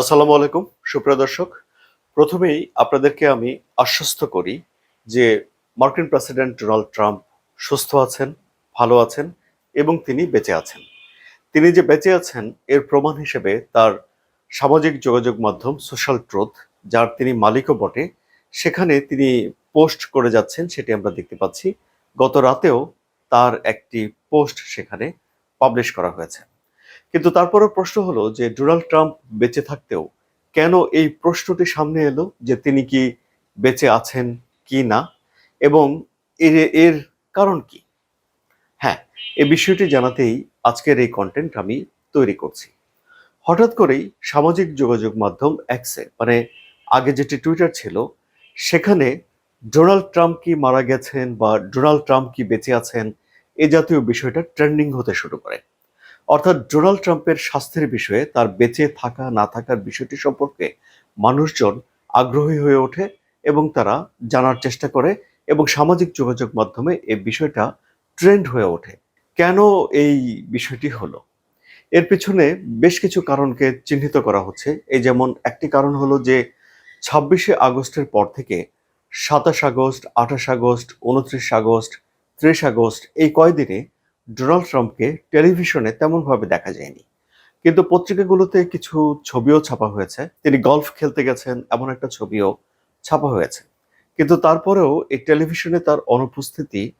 আসসালামু আলাইকুম, সুপ্রিয় দর্শক। প্রথমেই আপনাদেরকে আমি আশ্বস্ত করি যে মার্কিন প্রেসিডেন্ট ডোনাল্ড ট্রাম্প সুস্থ আছেন, ভালো আছেন এবং তিনি বেঁচে আছেন। তিনি যে বেঁচে আছেন, এর প্রমাণ হিসেবে তার সামাজিক যোগাযোগ মাধ্যম সোশ্যাল ট্রুথ, যার তিনি মালিকও বটে, সেখানে তিনি পোস্ট করে যাচ্ছেন, সেটি আমরা দেখতে পাচ্ছি। গত রাতেও তার একটি পোস্ট সেখানে পাবলিশ করা হয়েছে। কিন্তু তারপরে প্রশ্ন হলো যে ডোনাল্ড ট্রাম্প বেঁচে থাকতেও কেন এই প্রশ্নটি সামনে এলো যে তিনি কি বেঁচে আছেন কি না? এবং এর এর কারণ কি? হ্যাঁ এই বিষয়টি জানাতেই আজকের এই কন্টেন্ট আমি তৈরি করছি। হঠাৎ করেই সামাজিক যোগাযোগ মাধ্যম অ্যাক্সে মানে আগে যেটি টুইটার ছিল, সেখানে ডোনাল্ড ট্রাম্প কি মারা গেছেন বা ডোনাল্ড ট্রাম্প কি বেঁচে আছেন এ জাতীয় বিষয়টা ট্রেন্ডিং হতে শুরু করে। অর্থাৎ ডোনাল্ড ট্রাম্পের স্বাস্থ্যের বিষয়ে, তার বেঁচে থাকা, না থাকার বিষয়টি সম্পর্কে মানুষজন আগ্রহী হয়ে ওঠে এবং তারা জানার চেষ্টা করে এবং সামাজিক যোগাযোগ মাধ্যমে এই বিষয়টা ট্রেন্ড হয়ে ওঠে। কেন এই বিষয়টি হলো? এর পিছনে বেশ কিছু কারণকে চিহ্নিত করা হচ্ছে। এই যেমন একটি কারণ হলো যে, ছাব্বিশে আগস্টের পর থেকে সাতাশ আগস্ট, আঠাশ আগস্ট উনত্রিশ আগস্ট, ত্রিশ আগস্ট এই কয়দিনে ডোনাল্ড ট্রাম্পকে টেলিভিশনে তেমনভাবে দেখা যায়নি। কিন্তু পত্রিকাগুলোতে কিছু ছবিও ছাপা হয়েছে। তিনি গলফ খেলতে গেছেন, এমন একটা ছবিও ছাপা হয়েছে। কিন্তু তারপরেও এই টেলিভিশনে তার অনুপস্থিতি,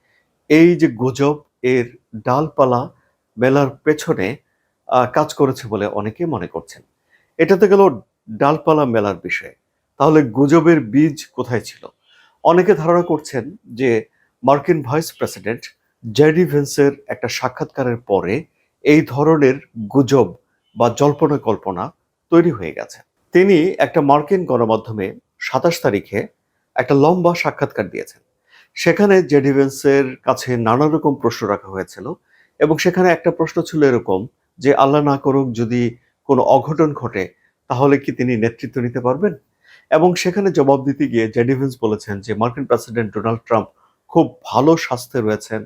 এই যে গুজব, এর ডালপালা মেলার পেছনে কাজ করেছে বলে অনেকে মনে করছেন। এটাতে গেল ডালপালা মেলার বিষয়ে। তাহলে গুজবের বীজ কোথায় ছিল? অনেকে ধারণা করছেন যে মার্কিন ভাইস প্রেসিডেন্ট জেডি ভেন্সের একটা সাক্ষাৎকারের পরে এই ধরনের গুজব বা জল্পনা কল্পনা তৈরি হয়ে গেছে। তিনি একটা মার্কিন গণমাধ্যমে সাতাশ তারিখে একটা লম্বা সাক্ষাৎকার দিয়েছেন। সেখানে জেডি ভেন্সের কাছে নানা রকম প্রশ্ন রাখা হয়েছিল এবং সেখানে একটা প্রশ্ন ছিল এরকম যে, আল্লাহ না করুক যদি কোনো অঘটন ঘটে, তাহলে কি তিনি নেতৃত্ব নিতে পারবেন? এবং সেখানে জবাব দিতে গিয়ে জেডি ভেন্স বলেছেন যে, মার্কিন প্রেসিডেন্ট ডোনাল্ড ট্রাম্প খুব ভালো স্বাস্থ্যে রয়েছেন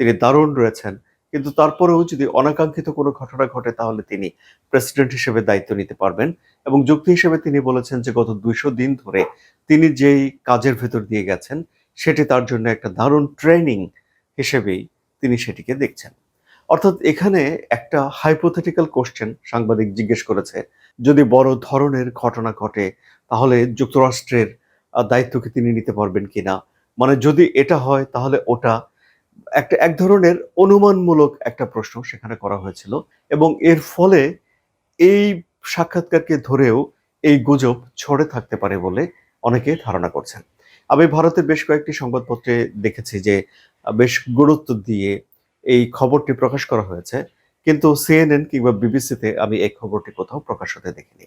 তিনি দারুণ রয়েছেন। কিন্তু তারপরেও যদি অনাকাঙ্ক্ষিত কোনো ঘটনা ঘটে তাহলে তিনি প্রেসিডেন্ট হিসেবে দায়িত্ব নিতে পারবেন এবং যুক্তি হিসেবে তিনি বলেছেন যে গত দুইশো দিন ধরে তিনি যেই কাজের ভেতর দিয়ে গেছেন সেটি তার জন্য একটা দারুণ ট্রেনিং হিসেবেই তিনি সেটিকে দেখছেন। অর্থাৎ এখানে একটা হাইপোথেটিক্যাল কোশ্চেন সাংবাদিক জিজ্ঞেস করেছে যদি বড় ধরনের ঘটনা ঘটে তাহলে যুক্তরাষ্ট্রের আহ, দায়িত্ব কি তিনি নিতে পারবেন কিনা? মানে যদি এটা হয় তাহলে ওটা একটা, এক ধরনের অনুমানমূলক একটা প্রশ্ন সেখানে করা হয়েছিল এবং এর ফলে এই সাক্ষাৎকারকে ধরেও এই গুজব ছড়ে থাকতে পারে বলে অনেকে ধারণা করছেন। আমি ভারতের বেশ কয়েকটি সংবাদপত্রে দেখেছি যে বেশ গুরুত্ব দিয়ে এই খবরটি প্রকাশ করা হয়েছে, কিন্তু সিএনএন কিংবা বিবিসিতে আমি এই খবরটি কোথাও প্রকাশ হতে দেখিনি।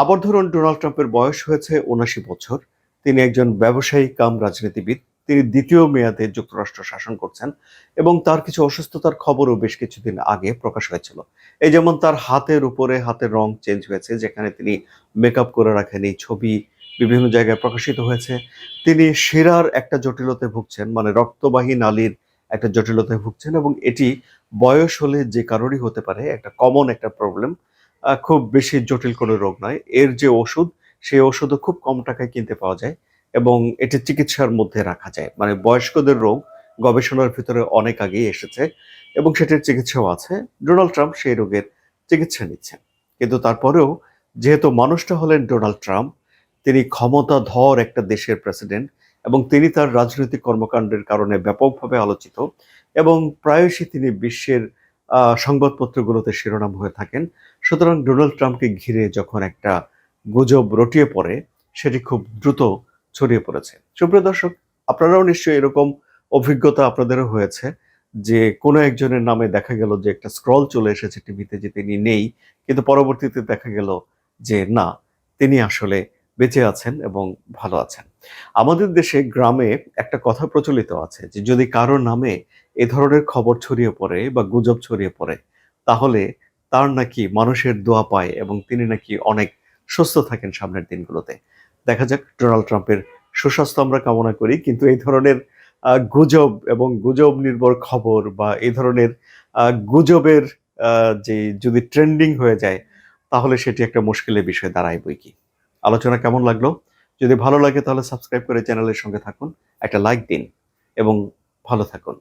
আবার ধরুন, ডোনাল্ড ট্রাম্পের বয়স হয়েছে উনাশি বছর, তিনি একজন ব্যবসায়ী কাম রাজনীতিবিদ তিনি দ্বিতীয় মেয়াদে যুক্তরাষ্ট্র শাসন করছেন এবং তার কিছু অসুস্থতার খবরও বেশ কিছুদিন আগে প্রকাশ হয়েছিল। এই যেমন তার হাতের উপরে হাতের রং চেঞ্জ হয়েছে, যেখানে তিনি মেকআপ করে রাখেন, এই ছবি বিভিন্ন জায়গায় প্রকাশিত হয়েছে। তিনি শিরার একটা জটিলতায় ভুগছেন মানে রক্তবাহী নালীর একটা জটিলতায় ভুগছেন এবং এটি বয়স হলে যে কারোরই হতে পারে, একটা কমন একটা প্রবলেম খুব বেশি জটিল কোনো রোগ নয়। এর যে ওষুধ, সেই ওষুধও খুব কম টাকায় কিনতে পাওয়া যায়। এবং এটি চিকিৎসার মধ্যে রাখা যায়। মানে বয়স্কদের রোগ গবেষণার ভিতরে অনেক আগেই এসেছে এবং সেটির চিকিৎসাও আছে। ডোনাল্ড ট্রাম্প সেই রোগের চিকিৎসা নিচ্ছেন। কিন্তু তারপরেও যেহেতু মানুষটা হলেন ডোনাল্ড ট্রাম্প, তিনি ক্ষমতাধর একটা দেশের প্রেসিডেন্ট এবং তিনি তার রাজনৈতিক কর্মকাণ্ডের কারণে ব্যাপকভাবে আলোচিত এবং প্রায়শই তিনি বিশ্বের সংবাদপত্রগুলোতে শিরোনাম হয়ে থাকেন। সুতরাং ডোনাল্ড ট্রাম্পকে ঘিরে যখন একটা গুজব রটিয়ে পড়ে, সেটি খুব দ্রুত ছড়িয়ে পড়েছে। সুপ্রিয় দর্শক, আপনারাও নিশ্চয়ই এরকম অভিজ্ঞতা আপনাদেরও হয়েছে যে কোনো একজনের নামে দেখা গেল যে একটা স্ক্রল চলে এসেছে টিভিতে যে তিনি নেই, কিন্তু পরবর্তীতে দেখা গেল যে না, তিনি আসলে বেঁচে আছেন এবং ভালো আছেন। আমাদের দেশে গ্রামে একটা কথা প্রচলিত আছে যে যদি কারও নামে এ ধরনের খবর ছড়িয়ে পড়ে বা গুজব ছড়িয়ে পড়ে, তাহলে তার নাকি মানুষের দোয়া পায় এবং তিনি নাকি অনেক সুস্থ থাকেন সামনের দিনগুলোতে। দেখা যাক ডোনাল্ড ট্রাম্পের সুস্বাস্থ্য আমরা কামনা করি, কিন্তু এই ধরনের গুজব এবং গুজব নির্ভর খবর বা এই ধরনের গুজবের যে যদি ট্রেন্ডিং হয়ে যায়, তাহলে সেটি একটা মুশকিলের বিষয় দাঁড়ায় বই কি? আলোচনা কেমন লাগল? যদি ভালো লাগে তাহলে সাবস্ক্রাইব করে চ্যানেলের সঙ্গে থাকুন, একটা লাইক দিন এবং ভালো থাকুন।